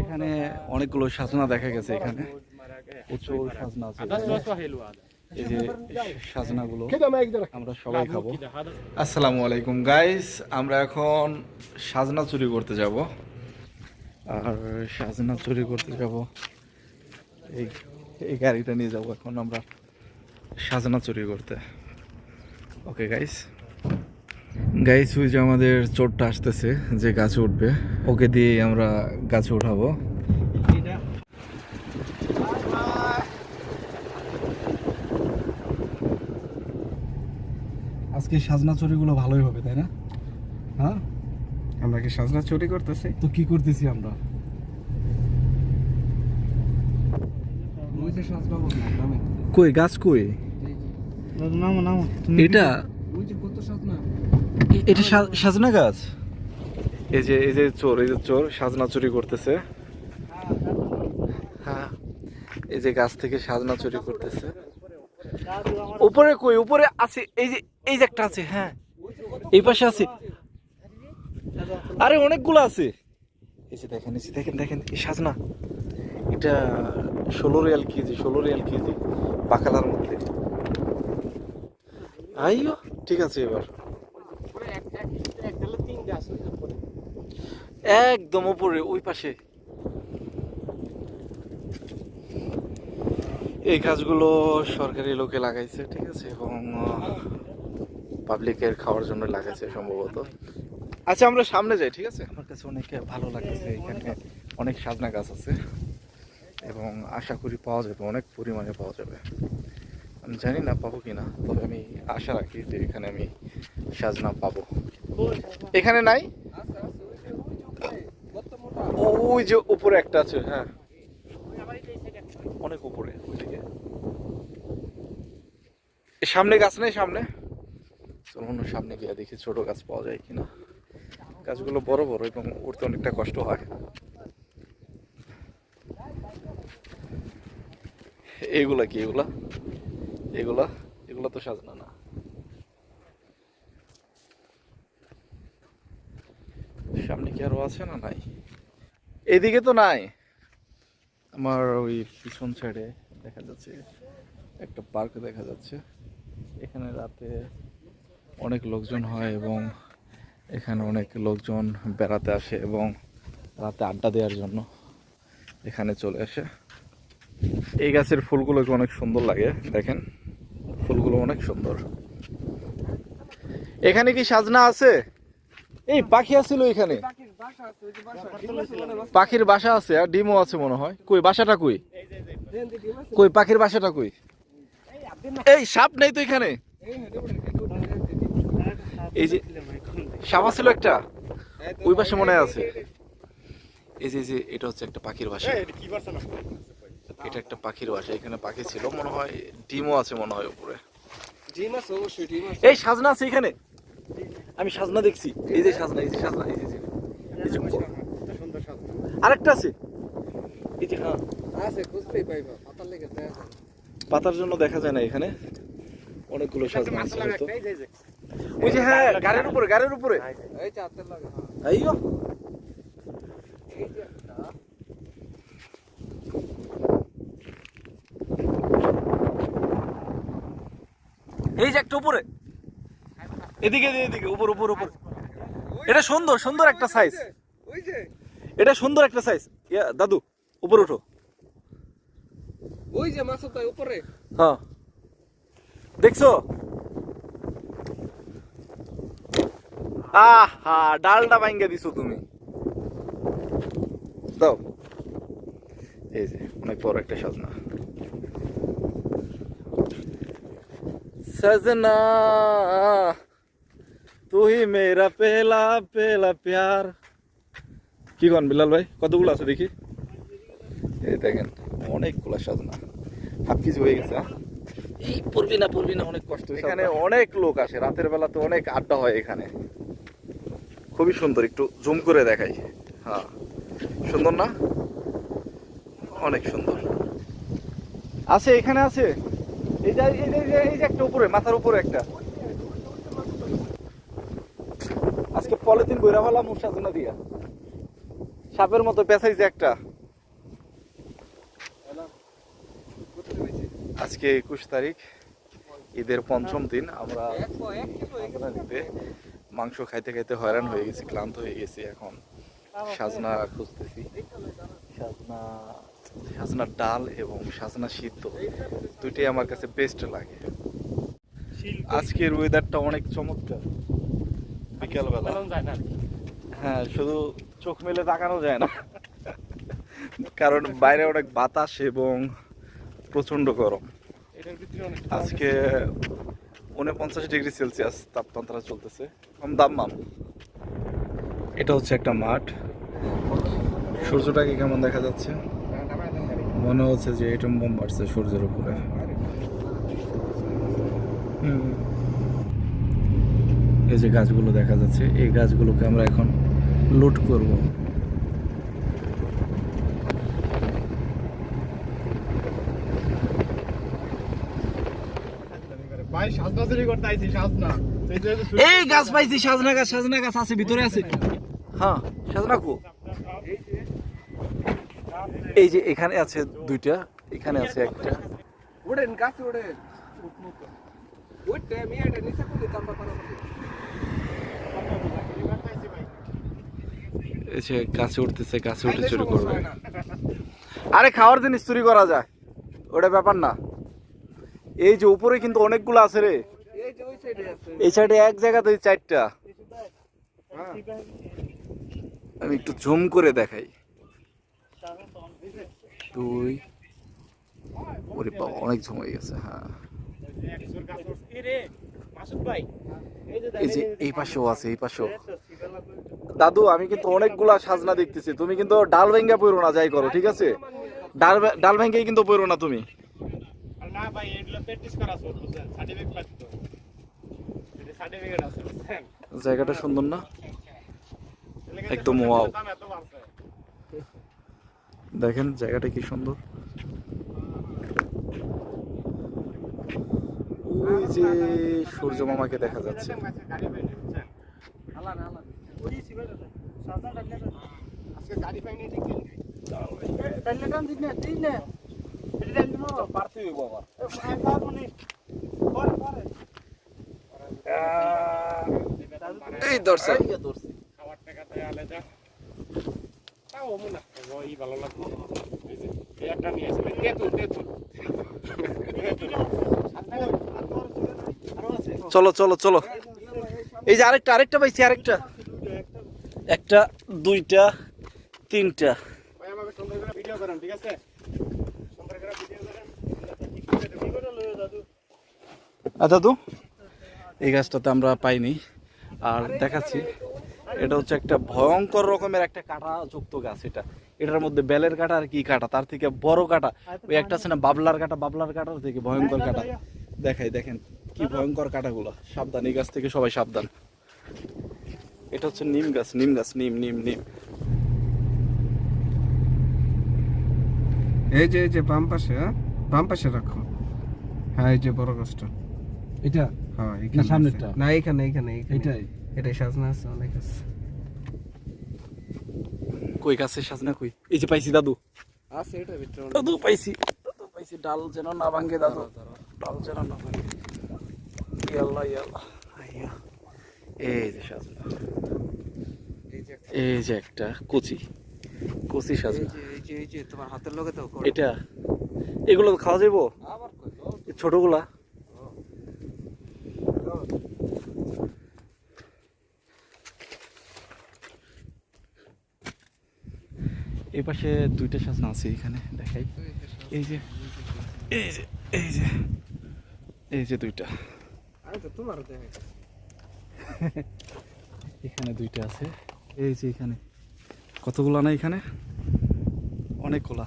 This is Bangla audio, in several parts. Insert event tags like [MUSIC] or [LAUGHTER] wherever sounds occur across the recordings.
এখানে অনেকগুলো সাজনা দেখা গেছে এখানে। প্রচুর সাজনা আছে। সবাই খাব। আসসালামু আলাইকুম গাইস আমরা এখন সাজনা চুরি করতে যাব। আর সাজনা চুরি করতে যাব। এই এই গাড়িটা নিয়ে যাব এখন আমরা সাজনা চুরি করতে। ওকে গাইস গাইস ওই যে আমাদের চোরটা আসতেছে যে গাছে উঠবে ওকে দিয়ে আমরা গাছে উঠাবো। আজকে সাজনা চুরিগুলো ভালোই হবে তাই না? হ্যাঁ? আমরা কি সাজনা চুরি করতেছি? তো কি করতেছি আমরা? ওই যে সাজনা বলি নামে। কই গাছ কই? নামো নামো এটা? ওই যে কত সাজনা? এটা সাজনা গাছ? এই যে এই যে চোর, এই যে চোর সাজনা চুরি করতেছে। হ্যাঁ এই যে গাছ থেকে সাজনা চুরি করতেছে। উপরে কই? উপরে আছে, এই যে এই যে একটা আছে হ্যাঁ। এই পাশে আছে। আরে, অনেকগুলো আছে। এই যে দেখেন, এই দেখেন দেখেন, এই সাজনা। এটা ষোলো রিয়াল কেজি, ষোলো রিয়াল কেজি, বাকালার মধ্যে। আইও ঠিক আছে এবার। একদম উপরে, ওই পাশে। এই গাছগুলো সরকারি লোকে লাগাইছে, ঠিক আছে? এবং পাবলিকের খাওয়ার জন্য লাগাইছে সম্ভবত। আচ্ছা আমরা সামনে যাই, ঠিক আছে? আমার কাছে অনেক ভালো লাগছে এখানে। অনেক সাজনা গাছ আছে। এবং আশা করি পাওয়া যাবে, অনেক পরিমাণে পাওয়া যাবে। আমি জানি না পাবো কিনা, তবে আমি আশা রাখি যে এখানে আমি সাজনা পাবো। এখানে নাই? ওই যে উপরে একটা আছে হ্যাঁ। অনেক উপরে সামনে গাছ নেই সামনে? সামনে গিয়ে দেখি ছোট গাছ পাওয়া যায় কিনা। গাছগুলো বড় বড় এবং উঠতে অনেকটা কষ্ট হয়। এইগুলা কি এগুলা? এগুলা? এগুলা তো সাজানো না। সামনে কি আরও আছে না নাই? এদিকে তো নাই। আমার ওই পিছন সাইডে দেখা যাচ্ছে একটা পার্ক দেখা যাচ্ছে। এখানে রাতে অনেক লোকজন হয় এবং এখানে অনেক লোকজন বেড়াতে আসে এবং রাতে আড্ডা দেওয়ার জন্য এখানে চলে আসে। এই গাছের ফুলগুলোকে অনেক সুন্দর লাগে দেখেন। ফুলগুলো অনেক সুন্দর। এখানে কি সাজনা আছে? এই পাখি আছিল এখানে পাখির বাসা আছে আর ডিমও আছে মনে হয়। কই বাসাটা কই? কই পাখির বাসাটা কই? এই সাপ নেই তো এখানে। এই যে সাপ ছিল একটা। ওই পাশে মনে আছে। এই যে যে এটা হচ্ছে একটা পাখির বাসা। এটা একটা পাখির বাসা এখানে পাখি ছিল মনে হয়। ডিমও আছে মনে হয় উপরে। এই সাজনা আছে এখানে? আমি সাজনা দেখছি। এই যে সাজনা এই যে সাজনা এই যে এই যে। সুন্দর সাজনা। আরেকটা আছে। এই যে হ্যাঁ। আছে খুঁজতেই পাইবা পাতার লেগে দেয়া যায়। পাতার জন্য দেখা যায় না এখানে। অনেকগুলো সাজনা আছে হয়তো। ওই যে হ্যাঁ গাড়ির উপরে গাড়ির উপরে। এই যে। হাতের লাগে হ্যাঁ। আইয়ো। এই যে একটা এই যে একটা উপরে। এদিকে এদিকে উপর উপর উপর। এটা সুন্দর সুন্দর একটা সাইজ এটা সুন্দর একটা সাইজ ইয়া দাদু উপর উঠো। ওই যে মাছের উপরে। হ্যাঁ। দেখছ? আহা ডালটা ভাঙ্গে দিছো তুমি। দাও। এই যে অনেক বড় একটা সাজনা। সাজনা। তু হি মেরা পেলা পেলা প্যার কি কন বিলাল ভাই কতগুলো আছে দেখি এই দেখেন অনেকগুলো সাজনা। হাত কিছু হয়ে গেছে হ্যাঁ? এই পড়বি না পড়বি না অনেক কষ্ট এখানে অনেক লোক আসে রাতের বেলা তো অনেক আড্ডা হয় এখানে। খুবই সুন্দর একটু জুম করে দেখাই। হ্যাঁ সুন্দর না? অনেক সুন্দর। আছে এখানে আছে। এই যে এই যে একটা উপরে মাথার উপরে একটা। আজকে পলিথিন বইরা ফেলাম সাজনা দিয়া। সাপের মতো পেঁচাইছে একটা। আজকে একুশ তারিখ, ঈদের পঞ্চম দিন, আমরা মাংস খাইতে খাইতে হয়রান হয়ে গেছি, ক্লান্ত হয়ে গেছি এখন। সাজনা খুঁজতেছি। সাজনা সাজনার ডাল এবং সাজনা সিদ্ধ, দুইটাই আমার কাছে বেস্ট লাগে। আজকের ওয়েদারটা অনেক চমৎকার। বিকালবেলা। হ্যাঁ শুধু চোখ মেলে তাকানো যায় না। কারণ বাইরে অনেক বাতাস এবং প্রচণ্ড গরম। আজকে উনপঞ্চাশ ডিগ্রি সেলসিয়াস তাপমাত্রা চলতেছে। কম দাম্মাম এটা হচ্ছে একটা মাঠ। সূর্যটাকে কেমন দেখা যাচ্ছে? মনে হচ্ছে যে এটম বোম মারছে সূর্যের উপরে। হুম। এই যে গাছগুলো দেখা যাচ্ছে এই গাছগুলোকে আমরা এখন লুট করব। এই গাছ পাইছি সাজনা গাছ সাজনা গাছ আছে ভিতরে আছে। হ্যাঁ সাজনা কো? এই যে এখানে আছে দুইটা এখানে আছে একটা। ওড়েন গাছে ওড়েন ওইটা মিয়াটা নিচে পারা উঠতেছে গাছে উঠে চুরি করবে। আরে খাওয়ার জিনিস চুরি করা যায়। ওটা ব্যাপার না। এই যে উপরে কিন্তু অনেকগুলো আছে রে। এই যে সাইডে আছে। এই সাইডে এক জায়গাতে চারটা। হ্যাঁ। আমি একটু জুম করে দেখাই। দুই। ওরে বাবা অনেক জম হয়ে গেছে হ্যাঁ। এই যে এই পাশেও আছে এই পাশেও। দাদু আমি কিন্তু অনেকগুলা সাজনা দেখতেছি। তুমি কিন্তু ডাল ভেঙ্গা পড়ো না যাই করো ঠিক আছে? ডাল ডাল ভেঙ্গেই কিন্তু পড়ো না তুমি। না ভাই এগুলো প্র্যাকটিস করা সার্টিফিকেট পাচ্ছি তো। এটা সার্টিফিকেট আছে বুঝছেন? জায়গাটা সুন্দর না? একদম দেখেন জায়গাটা কি সুন্দর। ওই যে সূর্য মামাকে দেখা যাচ্ছে। এই দর্শক খাবার টাকাতে আলাদা তাও মনে ওই ভালো লাগল একটা নিয়ে আসবে তেঁতুল তেঁতুল চলো চলো চলো। এই যে আরেকটা আরেকটা পাইছি, আরেকটা। একটা, দুইটা, তিনটা। দাদু, এই গাছটাতে আমরা পাইনি। আর দেখাচ্ছি, এটা হচ্ছে একটা ভয়ঙ্কর রকমের একটা কাঁটা যুক্ত গাছ এটা। এটার মধ্যে বেলের কাঁটা আর কি কাঁটা? তার থেকে বড় কাঁটা। ওই একটা আছে না, বাবলার কাঁটা, বাবলার কাঁটার থেকে ভয়ঙ্কর কাঁটা। দেখাই, দেখেন। কি ভয়ঙ্কর কাঁটাগুলো। সাবধান এই গাছ থেকে সবাই সাবধান। এটা হচ্ছে নিম গাছ নিম গাছ নিম নিম নিম। এই যে এই যে বাম পাশে হ্যাঁ? বাম পাশে রাখো। হ্যাঁ এই যে বড় গাছটা। এটা? হ্যাঁ না, এখানে সামনেরটা? না এখানে এখানে। এটাই? এটাই সাজনা আছে অনেক আছে। কই গাছের সাজনা কই? এই যে পাইছি দাদু। আছে এটা ভিতরে দাদু পাইছি। দাদু পাইছি। ডাল যেন না ভাঙ্গে দাদু। ডাল যেন না ভাঙ্গে ইয়াল্লা ইয়াল্লা আইয়া এই যে সাজনা। এই যে এই যে একটা কচি। কচি সাজনা। এই যে এই যে তোমার হাতের লগে তো। এটা? এগুলো খাওয়া যাব ছোটগুলা। এই পাশে দুইটা সাজনা আছে এখানে দেখাই। এই যে এই যে এই যে এই যে দুইটা। তো তোমার দেখে [LAUGHS] এখানে দুইটা আছে। এই যে এখানে। কতগুলা না এখানে? অনেকগুলা।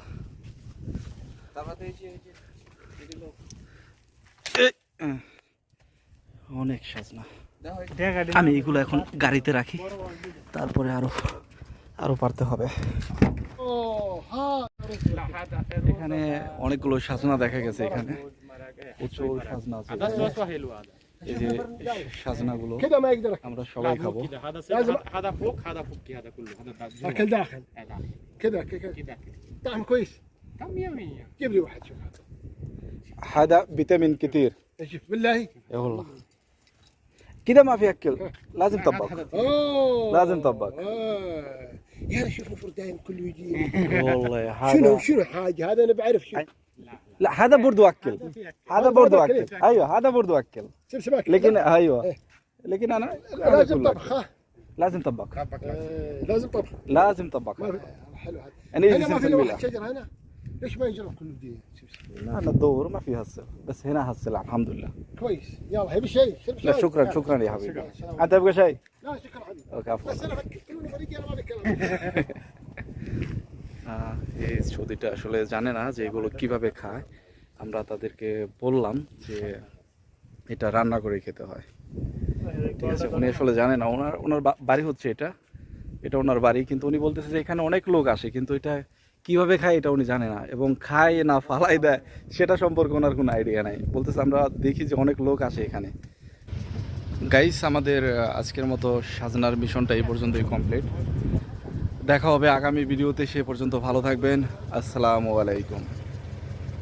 অনেক সাজনা। আমি এগুলো এখন গাড়িতে রাখি। তারপরে আরও আরও পারতে হবে। এখানে অনেকগুলো সাজনা দেখা গেছে এখানে। প্রচুর সাজনা আছে। এই যে সাজনাগুলো كده ما يقدر আমরা সবাই খাবো كده هذا لازم- سيف هذا فوق هذا فوقي هذا كله هذا دا- اكل داخل هذا كده كده كده كده طعم كويس كم مية مية جيب لي واحد شوف هذا هذا فيتامين كتير شوف بالله اي والله كده ما في اكل لازم طبق اوه لازم طبق. آه. يا انا شوف المفروض دايم كله يجي والله شنو هذا شنو حاجه هذا انا بعرف شو لا لا هذا برضه أكل. هذا برضه أكل. أيوه هذا برضه أكل. شبشباك لكن أيوه. إيه. لكن أنا لازم طبخه إيه، لازم طبخ. لازم. طبخ. لازم طبخ. آه، حلو هذا. يعني أنا ما في الا شجرة هنا؟ ليش ما يجرب كل الدنيا؟ لا أنا ادور ما فيها هسه. بس هنا هسه الحمد لله. كويس. يلا هبي شيء. لا شكرا شكرا يا حبيبي. أنت تبغى شيء؟ لا شكرا. حبيبي بس أنا [LAUGHS] فكرت كل الفريق أنا ما بكلم [LAUGHS] এই সৌদিটা আসলে জানে না যে এগুলো কীভাবে খায়। আমরা তাদেরকে বললাম যে এটা রান্না করে খেতে হয়। ঠিক আছে, উনি আসলে জানে না। ওনার ওনার বাড়ি হচ্ছে এটা। এটা ওনার বাড়ি, কিন্তু উনি বলতেছে যে এখানে অনেক লোক আসে, কিন্তু এটা কীভাবে খায় এটা উনি জানে না এবং খায় না, ফালাই দেয়, সেটা সম্পর্কে ওনার কোনো আইডিয়া নাই। বলতেছে আমরা দেখি যে অনেক লোক আসে এখানে। গাইস আমাদের আজকের মতো সাজনার মিশনটা এই পর্যন্তই কমপ্লিট দেখা হবে আগামী ভিডিওতে সে পর্যন্ত ভালো থাকবেন। আসসালামু আলাইকুম।